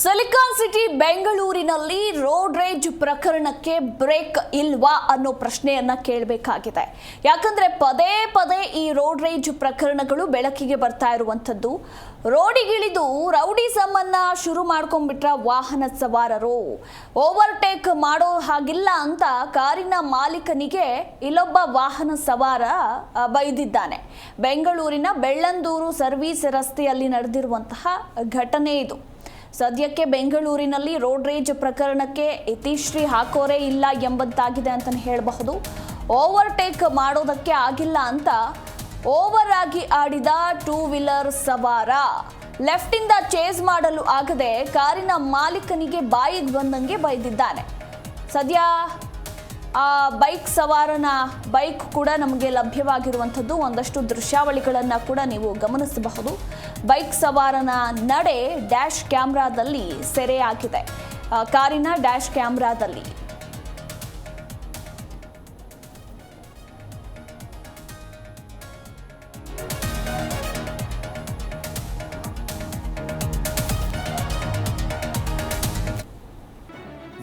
Silicon city ಬೆಂಗಳೂರಿನಲ್ಲಿ road rage ಪ್ರಕರಣಕ್ಕೆ break ಇಲ್ವಾ ಅನ್ನೋ ಪ್ರಶ್ನೆಯನ್ನ ಕೇಳಬೇಕಾಗಿದೆ. ಯಾಕಂದ್ರೆ ಪದೇ ಪದೇ ಈ ರೋಡ್ ರೇಜ್ ಪ್ರಕರಣಗಳು ಬೆಳಕಿಗೆ ಬರ್ತಾ ಇರುವಂಥದ್ದು. ರೋಡಿಗಿಳಿದು ರೌಡಿ ಅನ್ನ ಶುರು ಮಾಡ್ಕೊಂಡ್ಬಿಟ್ರ ವಾಹನ ಸವಾರರು. ಓವರ್ಟೇಕ್ ಮಾಡೋ ಹಾಗಿಲ್ಲ ಅಂತ ಕಾರಿನ ಮಾಲೀಕನಿಗೆ ಇಲ್ಲೊಬ್ಬ ವಾಹನ ಸವಾರ ಬೈದಿದ್ದಾನೆ. ಬೆಂಗಳೂರಿನ ಬೆಳ್ಳಂದೂರು ಸರ್ವೀಸ್ ರಸ್ತೆಯಲ್ಲಿ ನಡೆದಿರುವಂತಹ ಘಟನೆ ಇದು. ಸದ್ಯಕ್ಕೆ ಬೆಂಗಳೂರಿನಲ್ಲಿ ರೋಡ್ ರೇಜ್ ಪ್ರಕರಣಕ್ಕೆ ಇತಿಶ್ರೀ ಹಾಕೋರೇ ಇಲ್ಲ ಎಂಬಂತಾಗಿದೆ ಅಂತಲೇ ಹೇಳಬಹುದು. ಓವರ್ಟೇಕ್ ಮಾಡೋದಕ್ಕೆ ಆಗಿಲ್ಲ ಅಂತ ಓವರ್ ಆಗಿ ಆಡಿದ ಟೂ ವೀಲರ್ ಸವಾರ. ಲೆಫ್ಟಿಂದ ಚೇಸ್ ಮಾಡಲು ಆಗದೆ ಕಾರಿನ ಮಾಲೀಕನಿಗೆ ಬಾಯಿಗೆ ಬಂದಂಗೆ ಬೈದಿದ್ದಾನೆ. ಸದ್ಯ ಬೈಕ್ ಸವಾರನ ಬೈಕ್ ಕೂಡ ನಮಗೆ ಲಭ್ಯವಾಗಿರುವಂಥದ್ದು. ಒಂದಷ್ಟು ದೃಶ್ಯಾವಳಿಗಳನ್ನು ಕೂಡ ನೀವು ಗಮನಿಸಬಹುದು. ಬೈಕ್ ಸವಾರನ ನಡೆ ಡ್ಯಾಶ್ ಕ್ಯಾಮ್ರಾದಲ್ಲಿ ಸೆರೆಯಾಗಿದೆ. ಆ, ಕಾರಿನ ಡ್ಯಾಶ್ ಕ್ಯಾಮ್ರಾದಲ್ಲಿ.